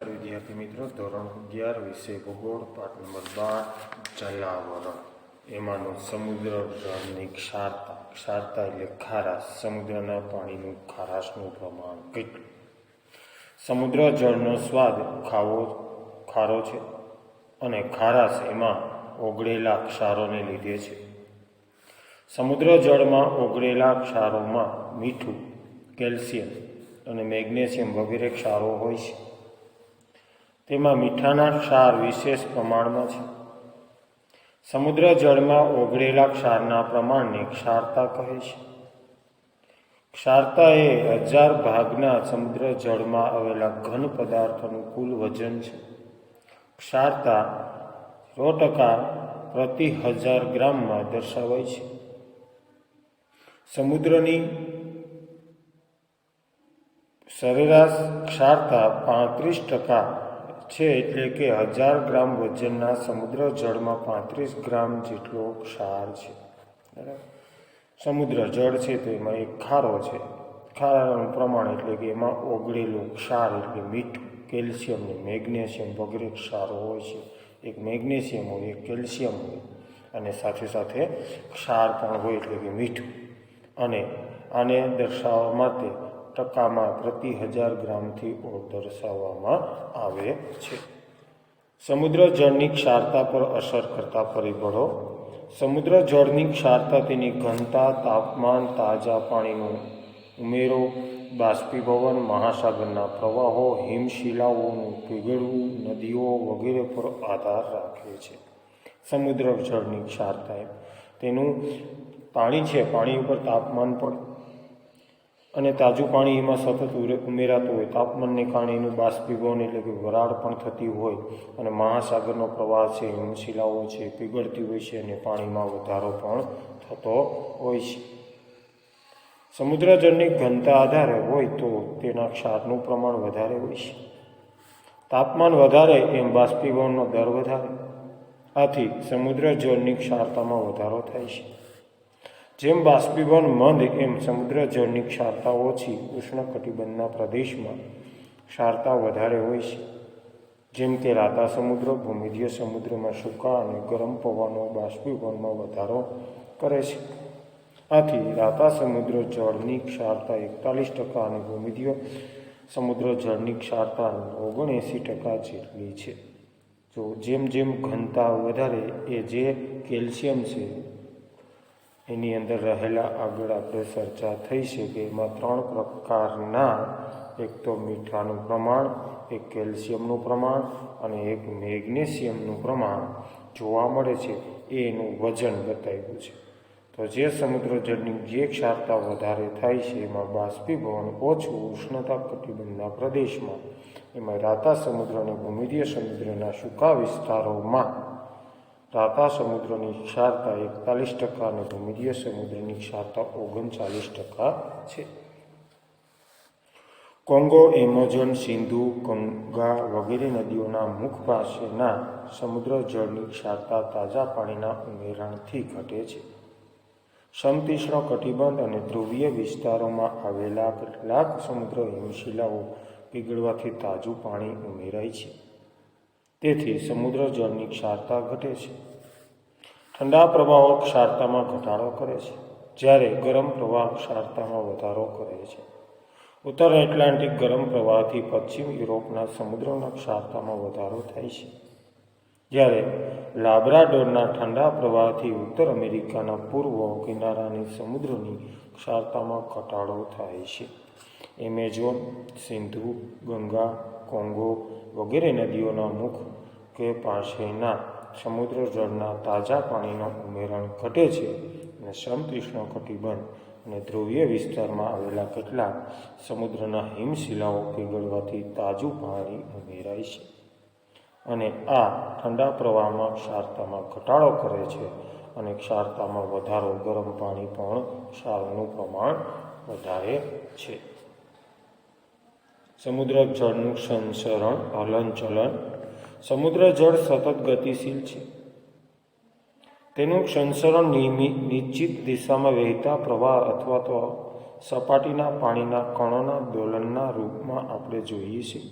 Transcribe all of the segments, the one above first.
વિદ્યાર્થી મિત્રો ધોરણ અગિયાર વિષય ભૂગોળ પાઠ નંબર બાર જલાવરણ એમાંનું સમુદ્ર જળની ક્ષારતા ક્ષારતા એટલે ખારાશ સમુદ્રના પાણીનું ખારાશનું પ્રમાણ કેટલું સમુદ્ર જળનો સ્વાદ ખાવો ખારો છે અને ખારાશ એમાં ઓગળેલા ક્ષારોને લીધે છે સમુદ્ર જળમાં ઓગળેલા ક્ષારોમાં મીઠું કેલ્શિયમ અને મેગ્નેશિયમ વગેરે ક્ષારો હોય છે તેમાં મીઠાના ક્ષાર વિશેષ પ્રમાણમાં છે. સમુદ્ર જળમાં ઓગળેલા ક્ષારના પ્રમાણને ક્ષારતા કહે છે. ક્ષારતા એ હજાર ભાગના સમુદ્ર જળમાં આવેલા ઘન પદાર્થોનું કુલ વજન છે. ક્ષારતા સો ટકા પ્રતિ હજાર ગ્રામમાં દર્શાવાય છે. સમુદ્રની સરેરાશ ક્ષારતા પાંત્રીસ ટકા છે એટલે કે હજાર ગ્રામ વજનના સમુદ્ર જળમાં પાંત્રીસ ગ્રામ જેટલો ક્ષાર છે. સમુદ્ર જળ છે તો એમાં એક ખારો છે. ખારાનું પ્રમાણ એટલે કે એમાં ઓગળેલું ક્ષાર એટલે મીઠું કેલ્શિયમ ને મેગ્નેશિયમ વગેરે ક્ષારો હોય છે. એક મેગ્નેશિયમ હોય, એક કેલ્શિયમ હોય. અને સાથે સાથે ક્ષાર પણ હોય એટલે કે મીઠું. અને આને દર્શાવવા માટે ટકામાં પ્રતિ હજાર ગ્રામથી દર્શાવવામાં આવે છે. સમુદ્ર જળની ક્ષારતા પર અસર કરતા પરિબળો. સમુદ્ર જળની ક્ષારતા તેની ઘનતા, તાપમાન, તાજા પાણીનો ઉમેરો, બાષ્પીભવન, મહાસાગરના પ્રવાહો, હિમશિલાઓનું પીગળવું, નદીઓ વગેરે પર આધાર રાખે છે. સમુદ્ર જળની ક્ષારતા તેનું પાણી છે, પાણી ઉપર તાપમાન પણ અને તાજું પાણી એમાં સતત ઉમેરાતું હોય. તાપમાનને કારણે એનું બાષ્પીભવન એટલે કે વરાળ પણ થતી હોય અને મહાસાગરનો પ્રવાહ છે, હિમશિલાઓ છે, પીગળતી હોય છે અને પાણીમાં વધારો પણ થતો હોય છે. સમુદ્ર જળની ઘનતા આધારે હોય તો તેના ક્ષારનું પ્રમાણ વધારે હોય છે. તાપમાન વધારે એમ બાષ્પીભવનનો દર વધારે. આથી સમુદ્ર જળની ક્ષારતામાં વધારો થાય છે. જેમ બાષ્પીભવન મંદ, એમ સમુદ્ર જળની ક્ષારતા ઓછી ઉષ્ણકટિબંધના પ્રદેશમાં ક્ષારતા વધારે હોય છે. જેમ કે રાતા સમુદ્ર, ભૂમિધ્ય સમુદ્રમાં સૂકા અને ગરમ પવનો બાષ્પીભવનમાં વધારો કરે છે. આથી રાતા સમુદ્ર જળની ક્ષારતા એકતાલીસ ટકા અને ભૂમિધ્ય સમુદ્ર જળની ક્ષારતા ઓગણએંસી ટકા જેટલી છે. જો જેમ જેમ ઘનતા વધારે, એ જે કેલ્શિયમ છે એની અંદર રહેલા આગળ આપણે ચર્ચા થઈ છે કે એમાં ત્રણ પ્રકારના, એક તો મીઠાનું પ્રમાણ, એક કેલ્શિયમનું પ્રમાણ અને એક મેગ્નેશિયમનું પ્રમાણ જોવા મળે છે. એનું વજન બતાવ્યું છે. તો જે સમુદ્ર જળની જે ક્ષારતા વધારે થાય છે, એમાં બાષ્પીભવન ઓછું ઉષ્ણતા કટિબંધના પ્રદેશમાં, એમાં રાતા સમુદ્ર અને ભૂમિધ્ય સમુદ્રના સૂકા વિસ્તારોમાં રાતા સમુદ્રની ક્ષારતા એકતાલીસ ટકા અને ભૂમિધ્ય સમુદ્રની ક્ષારતા ઓગણચાલીસ ટકા છે. કોંગો, એમેઝોન, સિંધુ, કંગા વગેરે નદીઓના મુખ પાસેના સમુદ્ર જળની ક્ષારતા તાજા પાણીના ઉમેરણથી ઘટે છે. સમતીષ્ણ કટિબંધ અને ધ્રુવીય વિસ્તારોમાં આવેલા કેટલાક સમુદ્ર હિમશિલાઓ પીગળવાથી તાજું પાણી ઉમેરાય છે. તેથી સમુદ્ર જળની ક્ષારતા ઘટે છે. ઠંડા પ્રવાહો ક્ષારતામાં ઘટાડો કરે છે, જ્યારે ગરમ પ્રવાહ ક્ષારતામાં વધારો કરે છે. ઉત્તર એટલાન્ટિક ગરમ પ્રવાહથી પશ્ચિમ યુરોપના સમુદ્રના ક્ષારતામાં વધારો થાય છે. જ્યારે લાબ્રાડોરના ઠંડા પ્રવાહથી ઉત્તર અમેરિકાના પૂર્વ કિનારાની સમુદ્રની ક્ષારતામાં ઘટાડો થાય છે. એમેઝોન સિંધુ, ગંગા, કોંગો વગેરે નદીઓના મુખ કે પાસેના સમુદ્ર જળના તાજા પાણીનું ઉમેરણ ઘટે છે અને સમકૃષ્ણ કટિબંધ અને ધ્રુવીય વિસ્તારમાં આવેલા કેટલાક સમુદ્રના હિમશિલાઓ પીગળવાથી તાજું પાણી ઉમેરાય છે. અને આ ઠંડા પ્રવાહમાં ક્ષારતામાં ઘટાડો કરે છે અને ક્ષારતામાં વધારો ગરમ પાણી પણ ક્ષારનું પ્રમાણ વધારે છે. સમુદ્ર જળનું સંસરણ, હલનચલન. સમુદ્ર જળ સતત ગતિશીલ છે. તેનું સંસરણ નિયમિત નિશ્ચિત દિશામાં વહેતા પ્રવાહ અથવા તો સપાટીના પાણીના કણોના દોલનના રૂપમાં આપણે જોઈએ છીએ.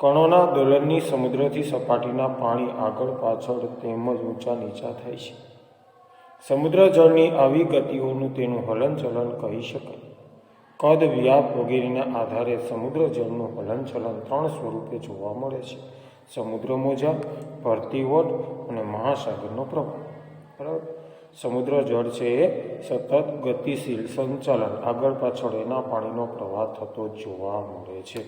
કણોના દોલનની સમુદ્રથી સપાટીના પાણી આગળ, પાછળ તેમજ ઊંચા નીચા થાય છે. સમુદ્ર જળની આવી ગતિઓનું તેનું હલનચલન કહી શકાય. કદ વ્યાપ વગેરેના આધારે સમુદ્ર જળનું હલનચલન ત્રણ સ્વરૂપે જોવા મળે છે. સમુદ્ર મોજા, ભરતી ઓટ અને મહાસાગરનો પ્રભાવ બરાબર? સમુદ્ર જળ છે એ સતત ગતિશીલ સંચાલન, આગળ પાછળ એના પાણીનો પ્રવાહ થતો જોવા મળે છે.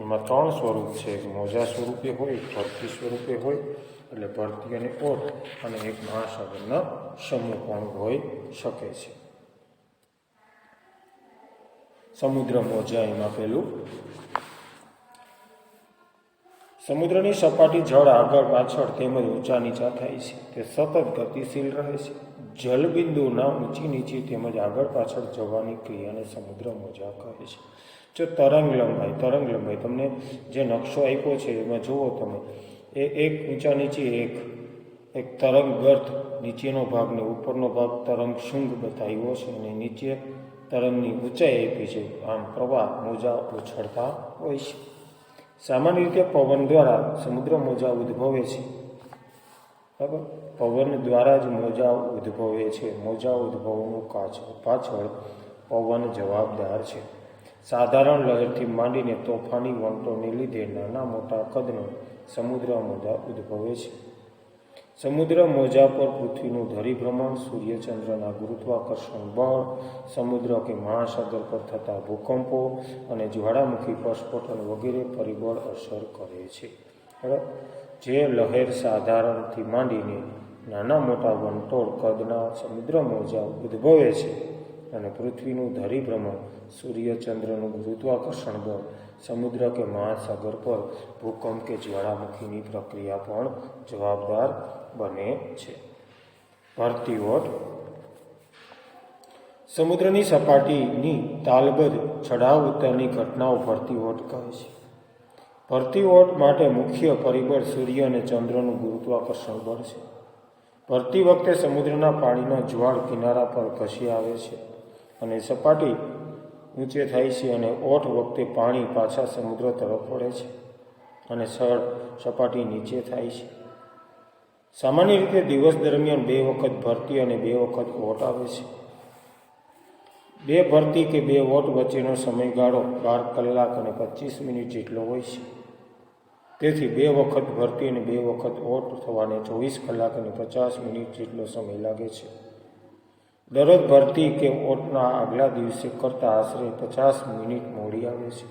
એમાં ત્રણ સ્વરૂપ છે મોજા સ્વરૂપે હોય ભરતી સ્વરૂપે હોય, એટલે ભરતી અને ઓટ અને એક મહાસાગરના સમૂહ પણ હોઈ શકે છે. સમુદ્ર મોજા એમાં પેલું. સમુદ્રની સપાટી જળ આગળ પાછળ તેમજ ઊંચા નીચા થાય છે. તે સતત ગતિશીલ રહે છે. જલબિંદુના ઊંચી નીચી તેમજ આગળ પાછળ જવાની ક્રિયાને સમુદ્ર મોજા કહે છે. જો તરંગ લંબાઈ તરંગ લંબાઈ, તમને જે નકશો આપ્યો છે, એમાં જુઓ તમે. એ એક ઊંચા નીચે એક એક તરંગ ગર્થ નીચેનો ભાગ ને ઉપરનો ભાગ તરંગ શુંગ બતાવ્યો છે અને નીચે તરંગની ઊંચાઈ આપી છે. આમ પ્રવાહ મોજા ઉછળતા હોય છે. સામાન્ય રીતે પવન દ્વારા સમુદ્ર મોજા ઉદ્ભવે છે. બરાબર? પવન દ્વારા જ મોજા ઉદ્ભવે છે. મોજા ઉદ્ભવનું પાછળ પાછળ પવન જવાબદાર છે. સાધારણ લહેરથી માંડીને તોફાની વંટોને લીધે નાના મોટા કદનો સમુદ્ર મોજા ઉદ્ભવે છે. સમુદ્ર મોજા પર પૃથ્વીનું ધરીભ્રમણ, સૂર્યચંદ્રના ગુરુત્વાકર્ષણ બળ, સમુદ્ર કે મહાસાગર પર થતા ભૂકંપો અને જ્વાળામુખી પ્રસ્ફોટન વગેરે પરિબળ અસર કરે છે. જે લહેર સાધારણથી માંડીને નાના મોટા વંટોળ કદના સમુદ્ર મોજા ઉદ્ભવે છે અને પૃથ્વીનું ધરીભ્રમણ, સૂર્યચંદ્રનું ગુરુત્વાકર્ષણ બળ, સમુદ્ર કે મહાસાગર પર ભૂકંપ કે જ્વાળામુખીની પ્રક્રિયા પણ જવાબદાર બને છે. ભરતી ઓટ સમુદ્રની સપાટીની તાલબદ્ધ ચઢાવ ઉતરની ઘટનાઓ ભરતી ઓટ કહે છે. ભરતી ઓટ માટે મુખ્ય પરિબળ સૂર્ય અને ચંદ્રનું ગુરુત્વાકર્ષણ બળ છે. ભરતી વખતે સમુદ્રના પાણીનો જ્વાળ કિનારા પર ઘસી આવે છે અને સપાટી ઊંચે થાય છે અને ઓઠ વખતે પાણી પાછા સમુદ્ર તરફ વળે છે અને સળ સપાટી નીચે થાય છે. સામાન્ય રીતે દિવસ દરમિયાન બે વખત ભરતી અને બે વખત વોટ આવે છે. બે ભરતી કે બે વોટ વચ્ચેનો સમયગાળો બાર કલાક અને પચીસ મિનિટ જેટલો હોય છે. તેથી બે વખત ભરતી અને બે વખત વોટ થવાને ચોવીસ કલાક અને પચાસ મિનિટ જેટલો સમય લાગે છે. દરરોજ ભરતી કે વોટના આગલા દિવસે કરતાં આશરે પચાસ મિનિટ મોડી આવે છે.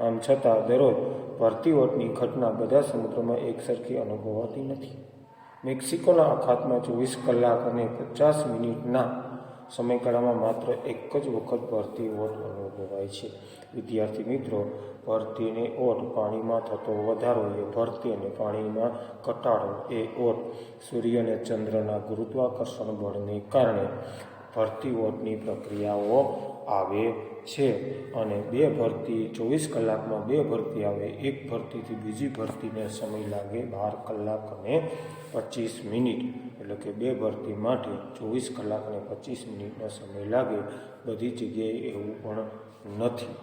આમ છતાં દરરોજ ભરતી વોટની ઘટના બધા સમુદ્રમાં એકસરખી અનુભવાતી નથી. મેક્સિકોના અખાતમાં ચોવીસ કલાક અને પચાસ મિનિટના સમયગાળામાં માત્ર એક જ વખત ભરતી ઓટ અનુભવાય છે. વિદ્યાર્થી મિત્રો, ભરતીને ઓટ પાણીમાં થતો વધારો એ ભરતી અને પાણીમાં ઘટાડો એ ઓટ સૂર્ય અને ચંદ્રના ગુરુત્વાકર્ષણ બળને કારણે ભરતી ઓટની પ્રક્રિયાઓ આવે છે. અને બે ભરતી, ચોવીસ કલાકમાં બે ભરતી આવે. એક ભરતીથી બીજી ભરતીને સમય લાગે બાર કલાક અને પચીસ મિનિટ. એટલે કે બે ભરતી માટે ચોવીસ કલાક અને પચીસ મિનિટનો સમય લાગે. બધી જગ્યાએ એવું પણ નથી.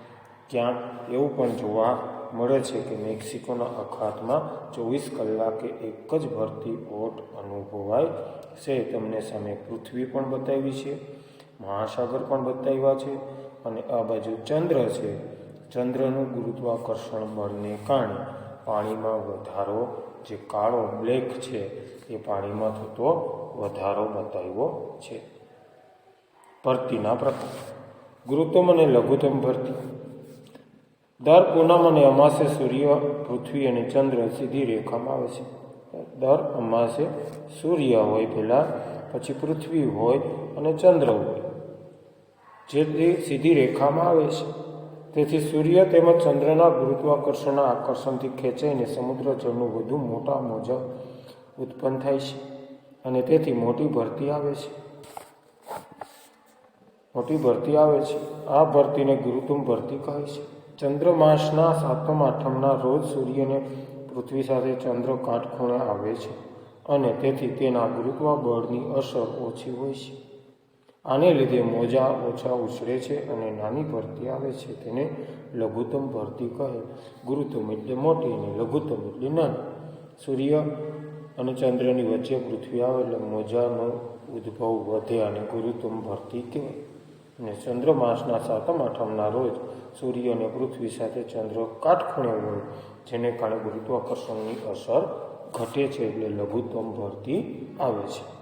ક્યાંક એવું પણ જોવા મળે છે કે મેક્સિકોના અખાતમાં ચોવીસ કલાકે એક જ ભરતી ઓટ અનુભવાય છે. તમને સામે પૃથ્વી પણ બતાવી છે. મહાસાગર પણ બતાવ્યા છે અને આ બાજુ ચંદ્ર છે. ચંદ્રનું ગુરુત્વાકર્ષણ બળને કારણે પાણીમાં વધારો જે કાળો બ્લેક છે એ પાણીમાં થતો વધારો બતાવ્યો છે. ભરતીના પ્રકાર. ગુરુત્તમ અને લઘુત્તમ ભરતી. દર પૂનમ અને અમાસે સૂર્ય, પૃથ્વી અને ચંદ્ર સીધી રેખામાં આવે છે. દર અમાસે સૂર્ય હોય પહેલાં, પછી પૃથ્વી હોય અને ચંદ્ર હોય. જે સીધી રેખામાં આવે છે. તેથી સૂર્ય તેમજ ચંદ્રના ગુરુત્વાકર્ષણના આકર્ષણથી ખેંચાઈને સમુદ્ર જળનું વધુ મોટા મોજા ઉત્પન્ન થાય છે અને તેથી મોટી ભરતી આવે છે. મોટી ભરતી આવે છે. આ ભરતીને ગુરુત્તમ ભરતી કહે છે. ચંદ્રમાસના સાતમ આઠમના રોજ સૂર્યને પૃથ્વી સાથે ચંદ્ર કાટખૂણે આવે છે અને તેથી તેના ગુરુત્વા બળની અસર ઓછી હોય છે. આને લીધે મોજા ઓછા ઉછળે છે અને નાની ભરતી આવે છે તેને લઘુત્તમ ભરતી કહે. ગુરુત્તમ એટલે મોટી અને લઘુત્તમ એટલે નાની. સૂર્ય અને ચંદ્રની વચ્ચે પૃથ્વી આવે એટલે મોજાનો ઉદ્ભવ વધે અને ગુરુત્તમ ભરતી કહેવાય અને ચંદ્રમાસના સાતમ આઠમના રોજ સૂર્ય અને પૃથ્વી સાથે ચંદ્ર કાટખૂણે હોય, જેને કારણે ગુરુત્વાકર્ષણની અસર ઘટે છે એટલે લઘુત્તમ ભરતી આવે છે.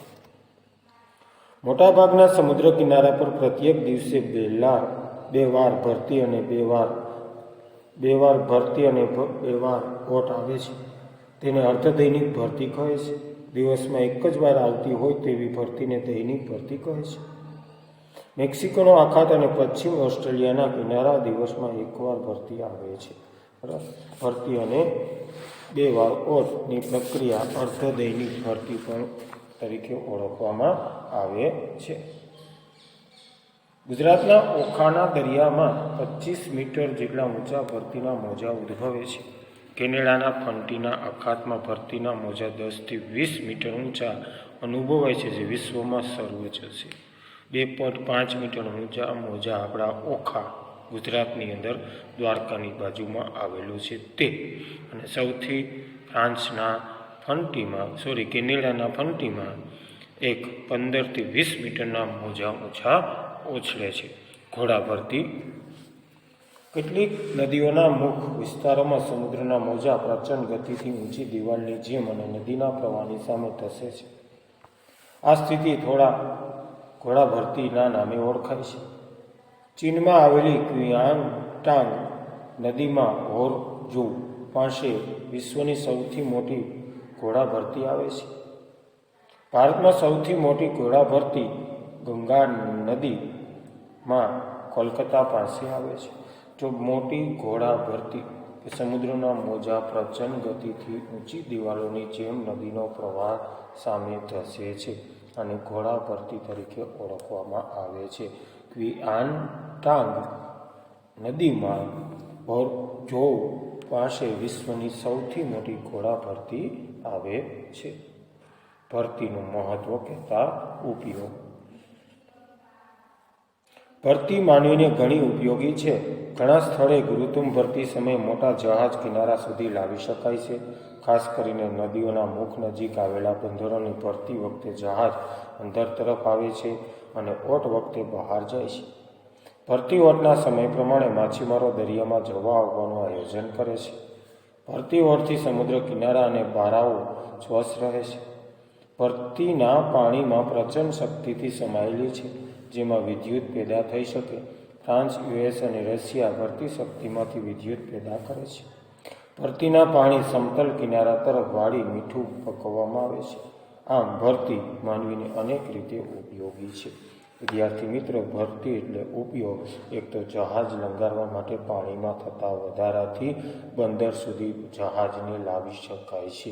મોટાભાગના સમુદ્ર કિનારા પર પ્રત્યેક દિવસે બેલા બે વાર ભરતી અને બે વાર બે વાર ભરતી અને બે વાર ઓટ આવે છે. તેને અર્ધદૈનિક ભરતી કહે છે. દિવસમાં એક જ વાર આવતી હોય તેવી ભરતીને દૈનિક ભરતી કહે છે. મેક્સિકોનો આખાત અને પશ્ચિમ ઓસ્ટ્રેલિયાના કિનારા દિવસમાં એકવાર ભરતી આવે છે. ભરતી અને બે વાર ઓટની પ્રક્રિયા અર્ધદૈનિક ભરતી પણ તરીકે ઓળખવામાં આવે છે. ગુજરાતના ઓખાના દરિયામાં પચીસ મીટર જેટલા ઊંચા ભરતીના મોજા ઉદ્ભવે છે. કેનેડાના ફંટીના અખાતમાં ભરતીના મોજા દસથી વીસ મીટર ઊંચા અનુભવાય છે જે વિશ્વમાં સર્વોચ્ચ છે. બે પોઈન્ટ પાંચ મીટર ઊંચા મોજા આપણા ઓખા ગુજરાતની અંદર દ્વારકાની બાજુમાં આવેલું છે તે. અને સૌથી ફ્રાન્સના ફંટીમાં સોરી કેનેડાના ફંટીમાં એક પંદરથી વીસ મીટરના મોજા ઓછા ઓછળે છે. ઘોડા ભરતી કેટલીક નદીઓના મુખ વિસ્તારોમાં સમુદ્રના મોજા પ્રચંડ ગતિથી ઊંચી દિવાલની જેમ અને નદીના પ્રવાહની સામે ધસે છે. આ સ્થિતિ થોડા ઘોડા ભરતીના નામે ઓળખાય છે. ચીનમાં આવેલી ક્વિયાંગટાંગ નદીમાં હોરજુ પાસે વિશ્વની સૌથી મોટી ઘોડા ભરતી આવે છે. ભારતમાં સૌથી મોટી ઘોડા ભરતી ગંગા નદીમાં કોલકાતા પાસે આવે છે. જો મોટી ઘોડા ભરતી કે સમુદ્રના મોજા, પ્રચંડ ગતિથી ઊંચી દિવાલોની જેમ નદીનો પ્રવાહ સામે ધસે છે અને ઘોડા ભરતી તરીકે ઓળખવામાં આવે છે. ક્વિઆન ટાંગ નદીમાં જો પાસે વિશ્વની સૌથી મોટી ઘોડા ભરતી આવે છે. ભરતીનું મહત્વ કહેતા ઉપયોગ. ભરતી માનવીને ઘણી ઉપયોગી છે. ઘણા સ્થળે ગુરુત્વ ભરતી સમયે મોટા જહાજ કિનારા સુધી લાવી શકાય છે. ખાસ કરીને નદીઓના મુખ નજીક આવેલા બંદરોની ભરતી વખતે જહાજ અંદર તરફ આવે છે અને ઓટ વખતે બહાર જાય છે. ભરતી ઓટના સમય પ્રમાણે માછીમારો દરિયામાં જવા આવવાનું આયોજન કરે છે. ભરતી ઓરથી સમુદ્ર કિનારા અને પારાઓ સ્વસ્થ રહે છે. ભરતીના પાણીમાં પ્રચંડ શક્તિથી સમાયેલી છે, જેમાં વિદ્યુત પેદા થઈ શકે. ફ્રાન્સ, યુએસ અને રશિયા ભરતી શક્તિમાંથી વિદ્યુત પેદા કરે છે. ભરતીના પાણી સમતલ કિનારા તરફ વાળી મીઠું પકવવામાં આવે છે. આમ ભરતી માનવીને અનેક રીતે ઉપયોગી છે. વિદ્યાર્થી મિત્રો, ભરતી એટલે ઉપયોગ. એક તો જહાજ લંગારવા માટે પાણીમાં થતા વધારાથી બંદર સુધી જહાજને લાવી શકાય છે.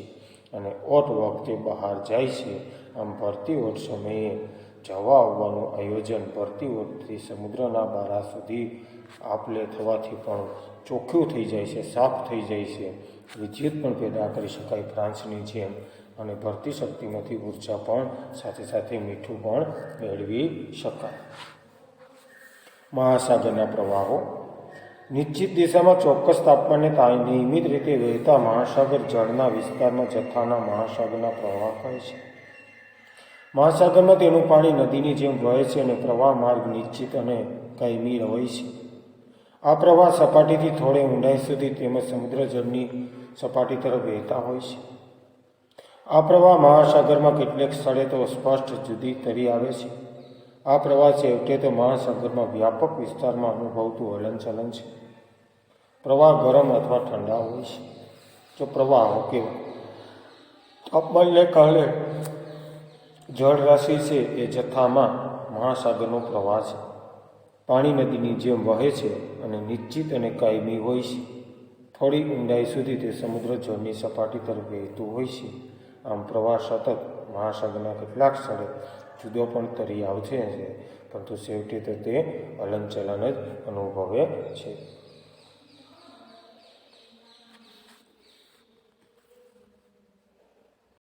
અને ઓટ વખતે બહાર જાય છે. આમ ભરતી ઓટ સમયે જવા આવવાનું આયોજન ભરતી ઓટથી સમુદ્રના બારા સુધી આપલે થવાથી પણ ચોખ્ખું થઈ જાય છે, સાફ થઈ જાય છે. વિદ્યુત પણ પેદા કરી શકાય ફ્રાન્સની જેમ. અને ભરતી શક્તિમાંથી ઊર્જા પણ સાથે સાથે મીઠું પણ મેળવી શકાય. મહાસાગરના પ્રવાહો. નિશ્ચિત દિશામાં ચોક્કસ તાપમાને નિયમિત રીતે વહેતા મહાસાગર જળના વિસ્તારમાં જથ્થાના મહાસાગરના પ્રવાહ કહે છે. મહાસાગરમાં તેનું પાણી નદીની જેમ વહે છે અને પ્રવાહ માર્ગ નિશ્ચિત અને કાયમી હોય છે. આ પ્રવાહ સપાટીથી થોડે ઊંડાઈ સુધી તેમજ સમુદ્ર જળની સપાટી તરફ વહેતા હોય છે. આ પ્રવાહ મહાસાગરમાં કેટલેક સ્થળે તો સ્પષ્ટ જુદી તરી આવે છે. આ પ્રવાહ છેવટે તો મહાસાગરમાં વ્યાપક વિસ્તારમાં અનુભવતું હલનચલન છે. પ્રવાહ ગરમ અથવા ઠંડા હોય છે. જો પ્રવાહો કેવા તાપમાનને કારણે જળ રાશિ છે એ જથ્થામાં મહાસાગરનો પ્રવાહ છે. પાણી નદીની જેમ વહે છે અને નિશ્ચિત અને કાયમી હોય છે. થોડી ઊંડાઈ સુધી તે સમુદ્ર જળની સપાટી તરફ વહેતું હોય છે. આમ પ્રવાહ સતત મહાસાગરના કેટલાક સ્થળે જુદો પણ તરી આવશે પરંતુ છેવટે તો તે હલનચલન જ અનુભવે છે.